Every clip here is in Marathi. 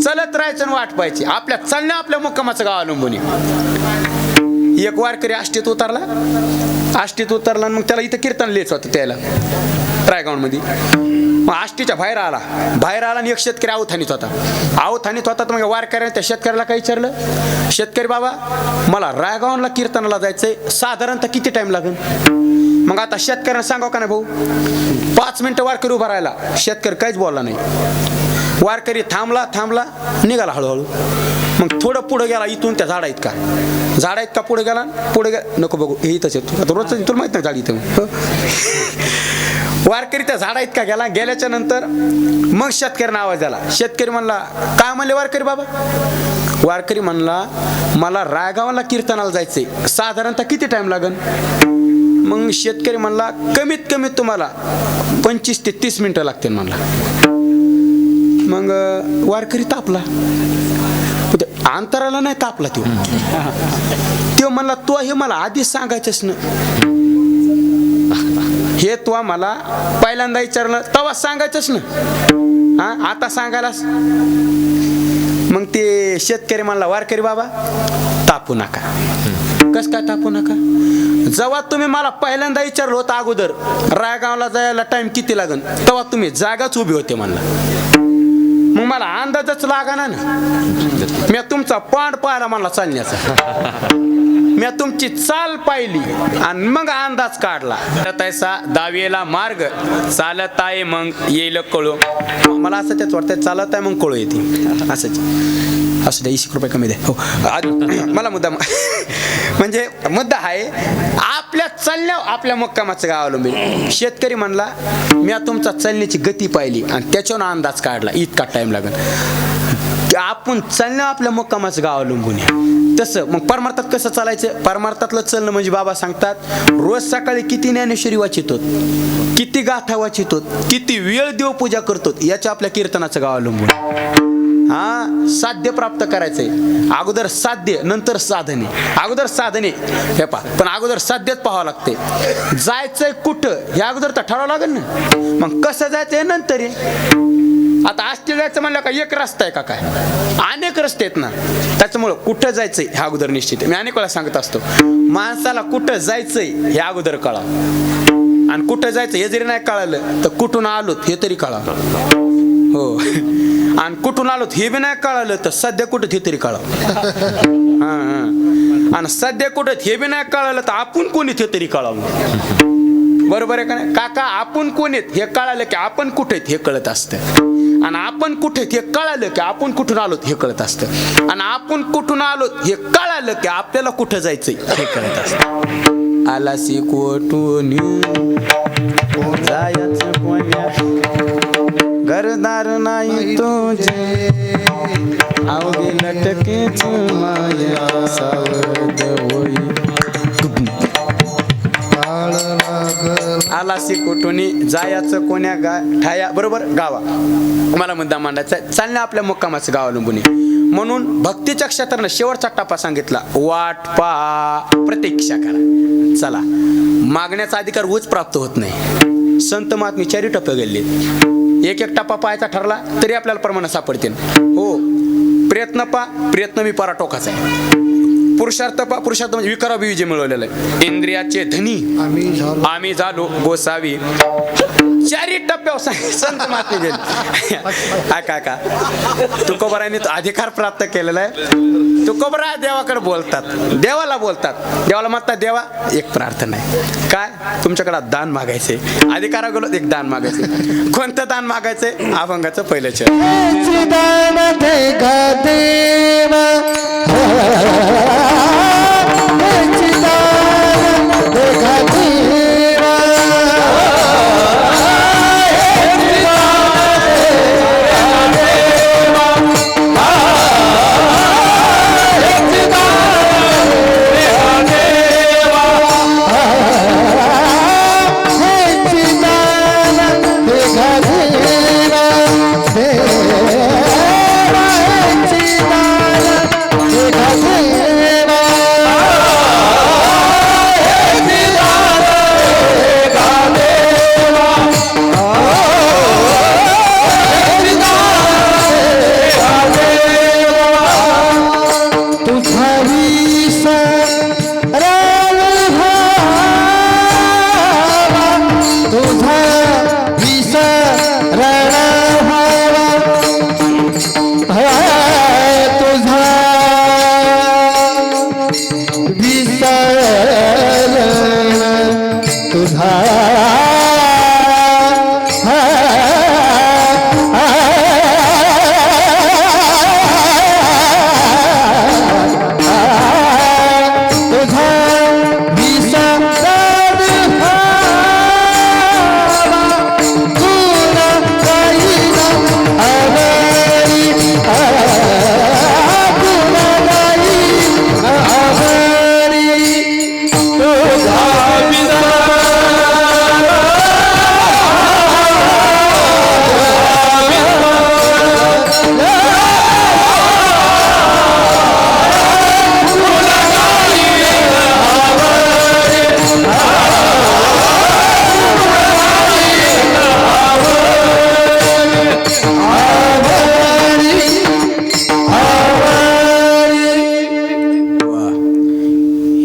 चलत राहायचं वाट पाहायची. आपल्या चालणं आपल्या मुक्कामाचं गाव अवलंबून आहे. एक वारकरी आष्टीत उतरला. आष्टीत उतरला मग त्याला इथं कीर्तन लिहायचं होतं त्याला. रायगावमध्ये. मग आष्टीच्या बाहेर आला. बाहेर आला आणि एक शेतकरी आवथानीत होता. आवथानीत होता तर मग वारकऱ्याने त्या शेतकऱ्याला काही विचारलं? शेतकरी बाबा मला रायगावला कीर्तनाला जायचंय. साधारणतः किती टाइम लागेल? मग आता शेतकऱ्यांना सांगाव का नाही भाऊ? पाच मिनिटं वारकरी उभा राहिला. शेतकरी काहीच बोलला नाही. वारकरी थांबला थांबला निघाला हळूहळू. मग थोडं पुढं गेला इथून त्या झाडा इतका झाडा इतका पुढे गेला? पुढे गे नको बघू हे इथंच येतो. आता रोजचं तुला माहीत नाही झाड इथं. वारकरी त्या झाडा इतका गेला गेल्याच्यानंतर मग शेतकऱ्यांना आवाज आला. शेतकरी म्हणला काय म्हणले वारकरी बाबा? वारकरी म्हणला मला रायगावाला कीर्तनाला जायचंय. साधारणतः किती टाइम लागन? मग शेतकरी म्हणला कमीत कमीत तुम्हाला पंचवीस ते तीस मिनिटं लागतील म्हणला. मग वारकरी तापला. ते अंतराला नाही तापला तो. तो म्हणला तो हे मला आधीच सांगायचंच ना. हे तो मला पहिल्यांदा विचारलं तेव्हा सांगायचंच ना. हा आता सांगायलास? मग ते शेतकरी म्हणला वारकरी बाबा तापू नका. कस काय तापू नका? जेव्हा तुम्ही मला पहिल्यांदा विचारलं होतं अगोदर रायगावला जायला टाइम किती लागन? तेव्हा तुम्ही जागाच उभी होते म्हणला. मग मला अंदाजच लागाना ना. मी तुमचा पांड पाहायला मला चालण्याचा. मी तुमची चाल पाहिली आणि मग अंदाज काढला. तैसा दावेला मार्ग. चालत आहे मग येईल कळू. मला असं त्याच वाटतं चालत आहे मग कळू येते. असंच. असं द्या वीस रुपये कमी द्या हो. मला मुद्दा म्हणजे मुद्दा आहे आपल्या चालण्या आपल्या मुक्कामाचं गाव अवलंबून शेतकरी म्हणला मी तुमचा चालण्याची गती पाहिली आणि त्याच्यावर अंदाज काढला. इतका टाईम लागेल. आपण चालणं आपल्या मुक्कामाचं गाव अवलंबून आहे तसं मग परमार्थात कसं चालायचं? परमार्थातलं चलणं म्हणजे बाबा सांगतात रोज सकाळी किती ज्ञानेश्वरी वाचितो किती गाथा वाचितो किती वेळ देवपूजा करतो याच्या आपल्या कीर्तनाचं गाव अवलंबून आहे. हा साध्य प्राप्त करायचंय. अगोदर साध्य नंतर साधने. अगोदर साधने. हे पा पण अगोदर साध्यच पाहावं लागते जायचंय कुठं? हे अगोदर तर ठरावं लागेल ना. मग कसं जायचंय? नंतर आहे आता आष्टी जायचं म्हणलं का एक रस्ता आहे का काय? अनेक रस्ते आहेत ना. त्याच्यामुळं कुठं जायचंय हे अगोदर निश्चित मी अनेक वेळा सांगत असतो माणसाला कुठं जायचंय हे अगोदर कळा. आणि कुठं जायचं हे जरी नाही कळालं तर कुठून आलोत हे तरी कळा. हो. आणि कुठून आलोत हे बी नाही कळालं तर सध्या कुठं हे तरी कळा. आणि सध्या कुठं हे बी नाही कळालं तर आपण कोणी ते तरी कळावं. बरोबर आहे का नाही? काका आपण कोण आहेत? हे कळालं की आपण कुठे आहेत? हे कळत असतं. आणि आपण कुठे हे कळालं की आपण कुठून आलोत? हे कळत असतं. आणि आपण कुठून आलोत? हे कळालं की आपल्याला कुठं जायचंय? हे कळत असतं. आलासी कोठून जायचं कोण्या? घरदार नाही तुझे. अवघे लटकेच माया सावध होई. आलासी कुठुनी जायाचं कोण्या गा ठाया बरोबर? गावा. मला मुद्दा मांडायचा चालणं आपल्या मुक्कामाचं गाव अवलंबून आहे. म्हणून भक्तीच्या क्षेत्रानं शेवटचा टप्पा सांगितला. वाट पा प्रतीक्षा करा. चला. मागण्याचा अधिकार उच प्राप्त होत नाही. संत महात्मे चारी टप्पे गेले. एक एक टप्पा पाहायचा ठरला तरी आपल्याला प्रमाण सापडतील. हो. प्रयत्न पा प्रयत्न मी परा टोकाचा आहे. पुरुषार्थ पा पुरुषार्थ म्हणजे विकारा विजय मिळवलेला आहे. इंद्रियाचे धनी. आम्ही झालो. आम्ही झालो गोसावी. चारी व्यवसाय संत महात्मे गेले. काका तुकोबराने तो अधिकार प्राप्त केलेला आहे. तुकोबरा देवाकडे बोलतात. देवाला बोलतात. देवाला म्हणतात देवा एक प्रार्थना आहे. काय? तुमच्याकडे दान मागायचे. अधिकारा गेलो एक दान मागायचे. कोणतं दान मागायचंय अभंगाचं पहिलं चरण.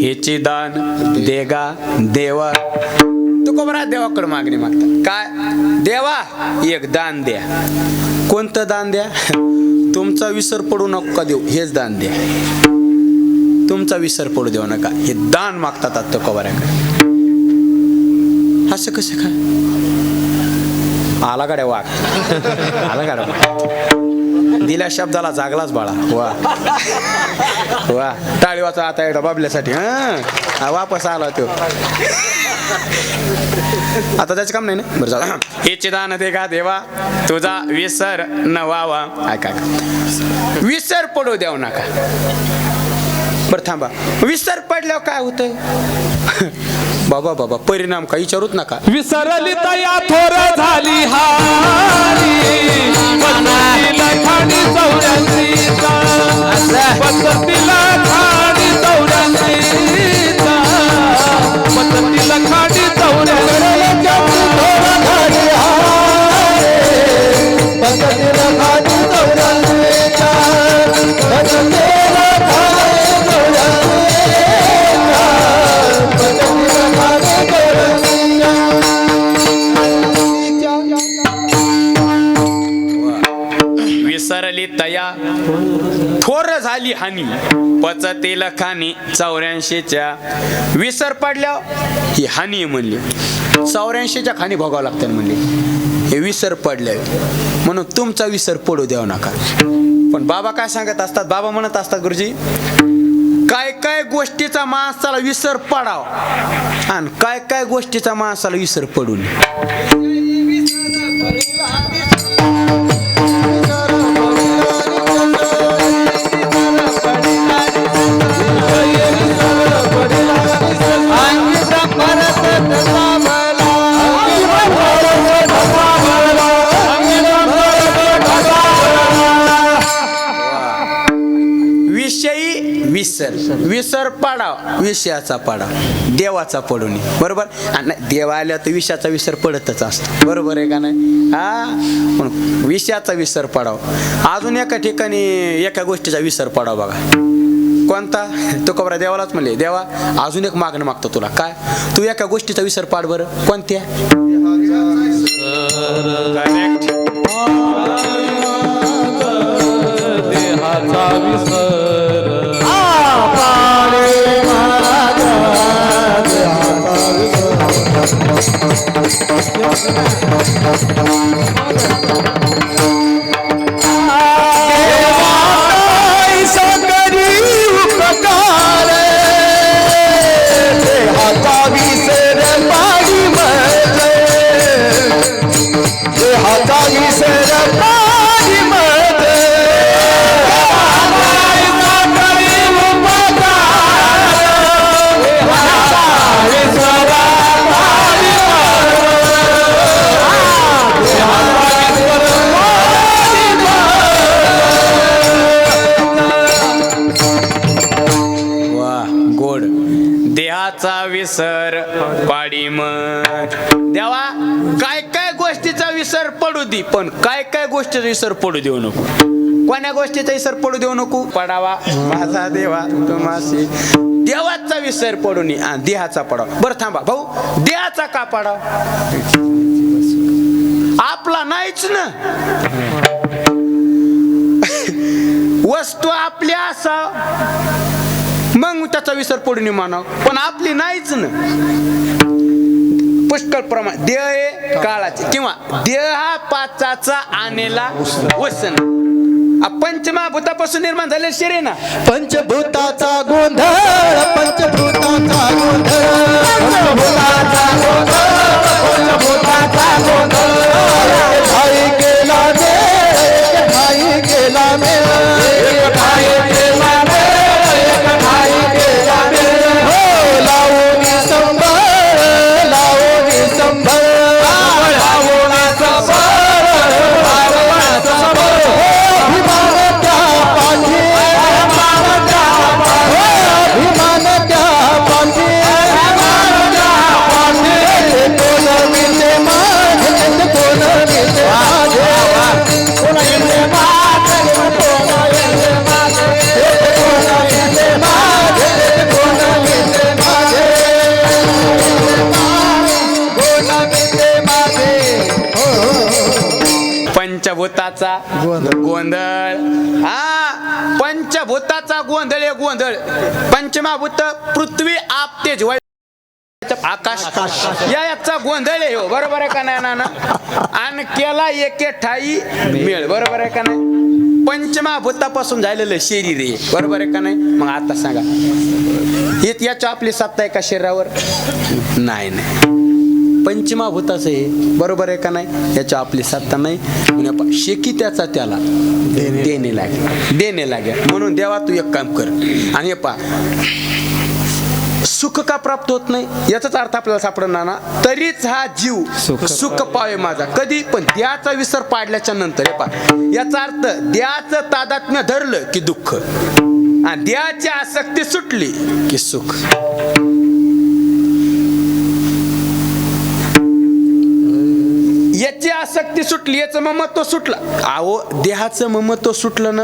ह्याचे दान देगा देवा. तुकोबरा देवाकडे मागणी मागतात काय? देवा एक दान द्या. कोणतं दान द्या? तुमचा विसर पडू नका देऊ? हेच दान द्या. तुमचा विसर पडू देऊ नका. हे दान मागतात आता तुकोबऱ्याकडे असं कसं काय? आला गाड्या वाघ? आला गाड्या दिल्या शब्दाला जागलाच बाळा. वा. वा. टाळी वाचा आता एकदा बाबल्यासाठी हा. वापस आला तो. आता त्याचं काम नाही ना? बरं झालं. हेचे दान दे का देवा तुझा विसर न व्हावा. ऐका ऐका. विसर पडू देऊ नका. बरं थांबा. विसर पडल्यावर काय होतं बाबा बाबा परिणाम काय विचारूच नका. विसरली तया थोर झाली हारी. झाली हानी. पचतील खाणी चौऱ्याऐंशीच्या विसर पडल्या ही हानी आहे म्हणली. चौऱ्याऐंशीच्या खाणी भोगावं लागतात म्हणले. हे विसर पडले म्हणून तुमचा विसर पडू देऊ नका. पण बाबा काय सांगत असतात? बाबा म्हणत असतात गुरुजी काय काय गोष्टीचा माणसाला विसर पडाव आणि काय काय गोष्टीचा माणसाला विसर पडू नये. विषयाचा पाडा देवाचा पडू बरोबर? आणि नाही, आल्या तर विषयाचा विसर पडतच असतो. बरोबर आहे का नाही? हा? विषयाचा विसर पडाव. अजून एका ठिकाणी एका गोष्टीचा विसर पडाव बघा. कोणता? तो कबरा देवालाच म्हणले देवा अजून एक मागणं मागतो तुला. काय? तू एका गोष्टीचा विसर पाड बरं. कोणत्या? विसर. वा गोष्टीचा विसर पडू देऊ नको. कोण्या गोष्टीचा विसर पडू देऊ नको? पडावा. माझा देवा तुम्हाशी. देवाचा विसर पडू नये. देहाचा पडावा. बरं थांबा. भाऊ देहाचा का पडाव? आपला नाहीच ना. वस्तू आपली असा. मग त्याचा विसर पडून मानाव पण आपली नाहीच ना. पुष्कळ प्रमाण देह काळाचे. किंवा देह पाचाचा आणेला वसन आ पंचमहाभूतापासून निर्माण झालेलं शरीर ना. पंचभूताचा गोंधळ पंचभूताचा गोंधळ. पंचभूताचा गोंधळ पंचभूताचा गोंधळ भाई गेला मेळ भाई गेला मेळ पंचभूताचा गोंधळ. गोंधळ. हा पंचभूताचा गोंधळ आहे गोंधळ. पंचमाभूत पृथ्वी आप तेज वायू आकाश. या याचा गोंधळ आहे हो. बरोबर आहे का नाही नाना? आणि केला एके ठाई मेळ. बरोबर आहे का नाही? पंचमाभूतापासून झालेलं शरीर आहे. बरोबर आहे का नाही? मग आता सांगा. हे याच्या आपली सत्ता आहे का शरीरावर? नाही नाही. पंचमाभूताचं आहे बरोबर आहे का नाही? याच्या आपली सत्ता नाही. शेकी त्याचा त्याला देणे. लागेल. देणे लागेल. म्हणून देवा तू एक काम कर. आणि पा सुख का प्राप्त होत नाही? याचाच अर्थ आपल्याला सापडणार ना? तरीच हा जीव सुख सुख पावे माझा. कधी? पण द्याचा विसर पाडल्याच्या नंतर. हे पा याचा अर्थ द्याचं तादात्म्य धरलं की दुःख. आणि द्याची आसक्ती सुटली की सुख. आसक्ती सुटली याचं ममत्व सुटलं. अहो देहाचं ममत्व सुटलं ना?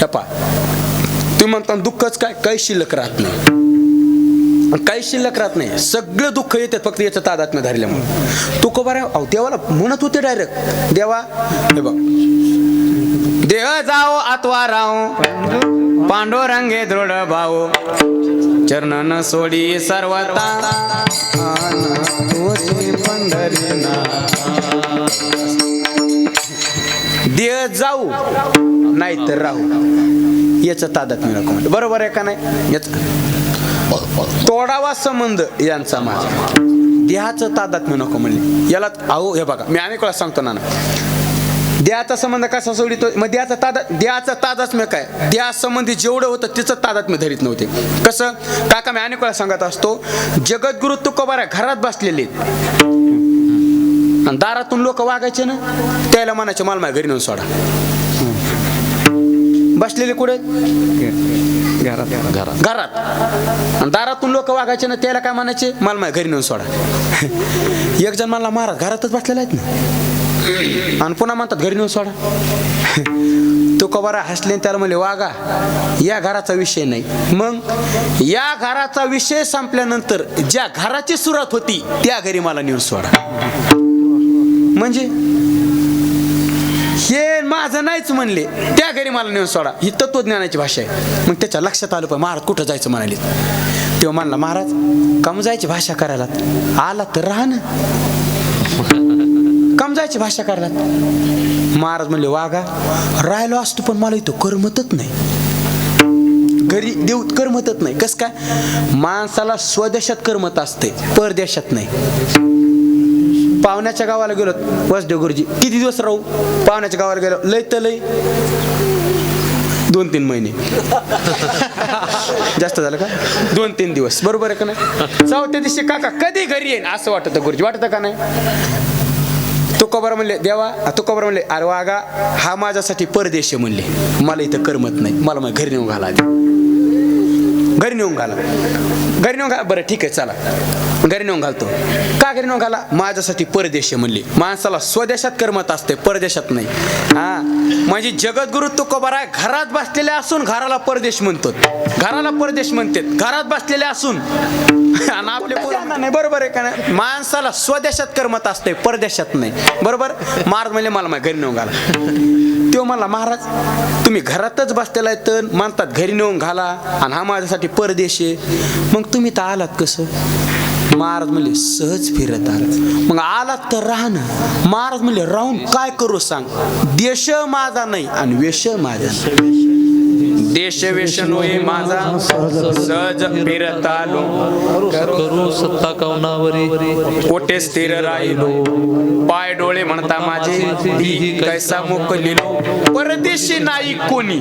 हे पा तुम्ही म्हणता दुःखच काय? काही शिल्लक राहत नाही. काही शिल्लक राहत नाही. सगळं दुःख येतात फक्त याचं तादात्म्य धरल्यामुळे. तू कबा अहो देवाला म्हणत होते डायरेक्ट देवा हे बघ. देह जाओ अथवा राहो. पांडुरंगे दृढ भाऊ चरणन सोडी सर्वता आन देह जाऊ नाही तर राहू. याचं तादात्म्य नको बरोबर आहे का नाही? याच तोडावा संबंध यांचा माझा. देहाचं तादात्म्य नको म्हणले. याला अहो हे बघा मी अनेक वेळा सांगतो ना देहाचा संबंध कसा सोडितो? मग देहाचा तादा देहाचा तादात्म्य काय? देहा संबंधी जेवढं होतं तिचं तादात्म्य धरीत नव्हते. कसं? काका मी अनेक वेळा सांगत असतो जगद्गुरु तुकोबारा घरात बसलेले आहेत. आणि दारातून लोक वागायचे ना त्याला म्हणायचे मला माझ्या घरी नेऊन सोडा. बसलेले कुठे? घरात. घरात. आणि दारातून लोक वागायचे ना त्याला काय म्हणायचे? मला माझ्या घरी नेऊन सोडा. एक जण मला महाराज घरातच बसलेला आहेत ना? आणि पुन्हा म्हणतात घरी नेऊन सोडा. तो कबारा हसले त्याला म्हणले वागा या घराचा विषय नाही. मग या घराचा विषय संपल्यानंतर ज्या घराची सुरुवात होती त्या घरी मला नेऊन सोडा. म्हणजे? हे माझं नाहीच म्हणले. त्या घरी मला नेऊन सोडा. ही तत्वज्ञानाची भाषा आहे. मग त्याच्या लक्षात आलं पण महाराज कुठं जायचं म्हणाले. तेव्हा म्हणला महाराज कम जायची भाषा करायला. आला तर राहा ना. कम जायची भाषा करायला. महाराज म्हणले वागा राहिलो असतो पण मला इथं करमतच नाही. घरी देऊ करमतच नाही. कस काय? माणसाला स्वदेशात करमत असते परदेशात नाही. पाहुण्याच्या गावाला गेलो. वसदेव गुरुजी. किती दिवस राहू? पाहुण्याच्या गावाला गेलो. लय तर लय. दोन तीन महिने. जास्त झालं का? दोन तीन दिवस. बरोबर आहे का नाही? चौथ्या दिवशी काका. कधी घरी येईन? असं वाटतं गुरुजी. वाटतं का नाही? तुकोबर म्हणले देवा. तुकोबर म्हणले अरे वागा हा माझ्यासाठी परदेश आहे म्हणले. मला इथं करमत नाही. मला मग घरी नेऊन घाला आधी. घरी नेऊन घाला. घरी नेऊन घाला. बरं ठीक आहे चला. घरी नेऊन घालतो. का घरी नेऊन घाला? माझ्यासाठी परदेश आहे म्हणले. माणसाला स्वदेशात करमत असते परदेशात नाही. हा? म्हणजे जगद्गुरु तुकोबारा घरात बसलेले असून घराला परदेश म्हणतो घराला परदेश म्हणतात. घरात बसलेले असून. आणि आपले नाही बरोबर आहे का नाही? माणसाला स्वदेशात करमत असते परदेशात नाही. बरोबर? महाराज म्हणले मला घरी नेऊन घाला. तो म्हणला महाराज तुम्ही घरातच बसलेला आहे तर म्हणतात घरी नेऊन घाला आणि हा माझ्यासाठी परदेश आहे. मग तुम्ही तर आलात कसं? महाराज म्हणले सहज फिरत मग आला तर राहणं महाराज म्हणले राहून काय करू सांग. देश माझा नाही आणि वेश माझा नाही. देश वेश नोये माझा सहज फिरत आलो करू सत्ता कवनावरी कोठे स्थिर राहिलो? पाय डोळे म्हणता माझे कैसा मुकलिलो? परदेशी नाही कोणी.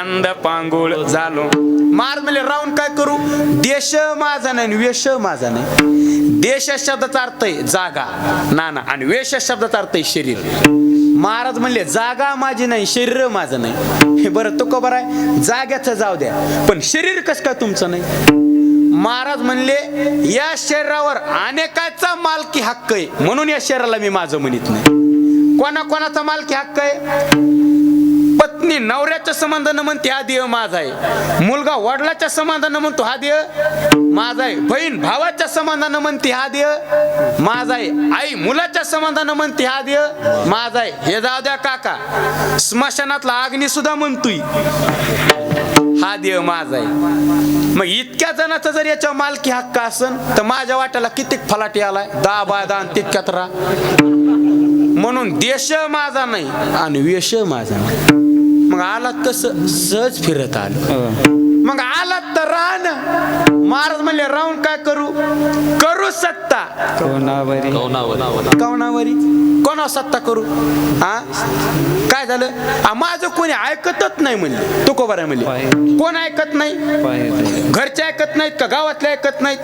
अंध पांगुळ झालो. मार म्हणजे राहून काय करू? देश माझा नाही वेश माझा नाही. देश शब्दाचा अर्थ आहे जागा नाना. आणि वेश शब्दाचा अर्थ आहे शरीर. महाराज म्हणले जागा माझी नाही शरीर माझं नाही. हे बरं तो खबर आहे जाग्याचं जाऊ द्या. पण शरीर कसं काय तुमचं नाही? महाराज म्हणले या शरीरावर अनेकाचा मालकी हक्क आहे. म्हणून या शरीराला मी माझं म्हणत नाही. कोणाकोणाचा मालकी हक्क आहे? पत्नी नवऱ्याच्या समाधानं म्हणते हा देह माझा आहे. मुलगा वडिलाच्या समाधानं म्हणतो हा देह माझा आहे. बहीण भावाच्या समाधानं म्हणते हा देह माझा आहे. आई मुलाच्या समाधानं म्हणते हा देह माझा आहे. हे जाऊ द्या काका. स्मशानातला अग्नी सुद्धा म्हणतोय हा देह माझा आहे. मग इतक्या जणाचा जर याच्यावर मालकी हक्क असन तर माझ्या वाट्याला किती फलाटी आलाय? दहा बाय दहा आणि तितक्यात राहा. म्हणून देश माझा नाही आणि वेश माझा नाही. मग आलात कसं सहज फिरत आलो. मग आलात तर राह ना महाराज म्हणले राहून काय करू? करू सत्ता. कवनावरी कोणा सत्ता करू? हा काय झालं? माझं कोणी ऐकतच नाही म्हणले. तू को बरं म्हणले कोण ऐकत नाही? घरचे ऐकत नाहीत का गावातले ऐकत नाहीत?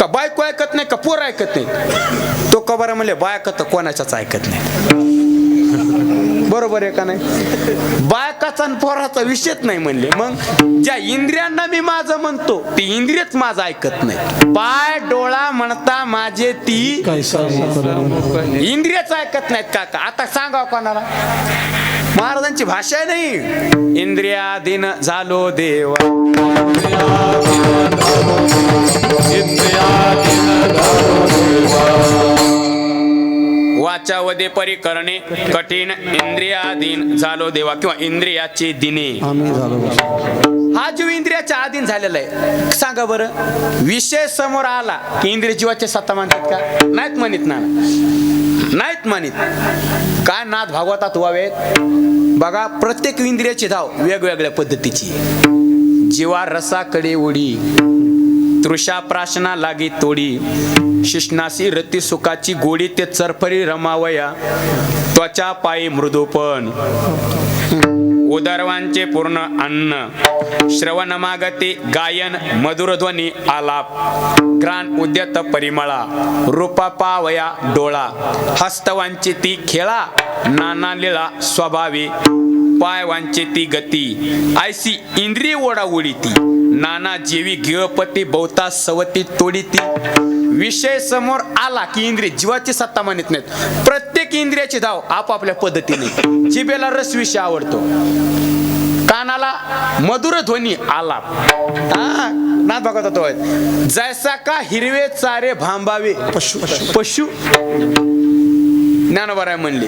का बायको ऐकत नाही? का पोर ऐकत नाही तो कबारा म्हणले बायका तर कोणाच्याच ऐकत नाही बरोबर आहे का नाही? बायकाचा आणि पोराचा विषयच नाही म्हणले. मग ज्या इंद्रियांना मी माझं म्हणतो ती इंद्रियच माझं ऐकत नाही. पाय डोळा म्हणता माझे ती इंद्रियच ऐकत नाहीत काका. आता सांगा कोणाला? महाराजांची भाषा नाही इंद्रियाधीन झालो देवा. वाचावदे परी करणे कठीण इंद्रियाधीन झालो देवा किंवा इंद्रियाचे दिने. हा जीव इंद्रियाच्या अधीन झालेला आहे. सांगा बरं विषय समोर आला की इंद्रिय जीवाचे सत्ता मानतात का? नाहीत म्हणत ना. नाहीत म्हणत. काय नाथ भागवतात व्हावेत बघा प्रत्येक इंद्रियाची धाव वेगवेगळ्या पद्धतीची. जीवा रसाकडे उडी तृषा प्राशना लागी तोडी शिष्णासी रती सुखाची गोडी ते चरफरी रमावया त्वचा पायी मृदूपण. उदरवांचे पूर्ण अन्न श्रवण मागते गायन मधुरध्वनी आलाप ग्रान उद्यत परिमळा रूपा पावया डोळा हस्तवांची ती खेळा नाना लिळा स्वभावी पाय वांचे ती गती. आयसी इंद्रिय ओढा उडी ती. नाना जेवी गिळपती बहुता सवती तोडी ती. विषय समोर आला की इंद्रिय जीवाची सत्ता मानित नाहीत. प्रत्येक इंद्रियाची धाव आपापल्या पद्धतीने. जिबेला रस विषय आवडतो. कानाला मधुर ध्वनी आला. ना बघत भागवत जैसा का हिरवे चारे भांबावे. पशु पशु. ज्ञानोबराय म्हणले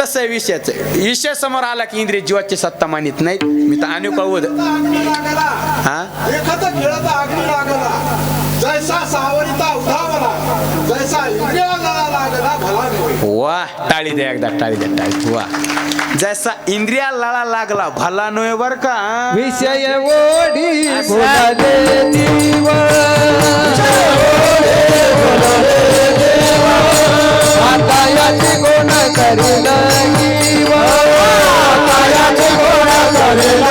तसं आहे विषयाचं. विषय समोर आला की इंद्रिय जीवाची सत्ता मानित नाहीत. मी तर आणि कळवत हा? एखादा खेळाचा अग्नी लागला. जैसा सावरिता उधावला जैसा इंद्रियाला लागला भला नव्हे वा टाळी द्या एकदा टाळी द्या टाळी वा. जैसा इंद्रिया लळा लागला भला नव्हे बर का? विषय ओढी जीव कायाची गुण करील जीव कायाची गुण करील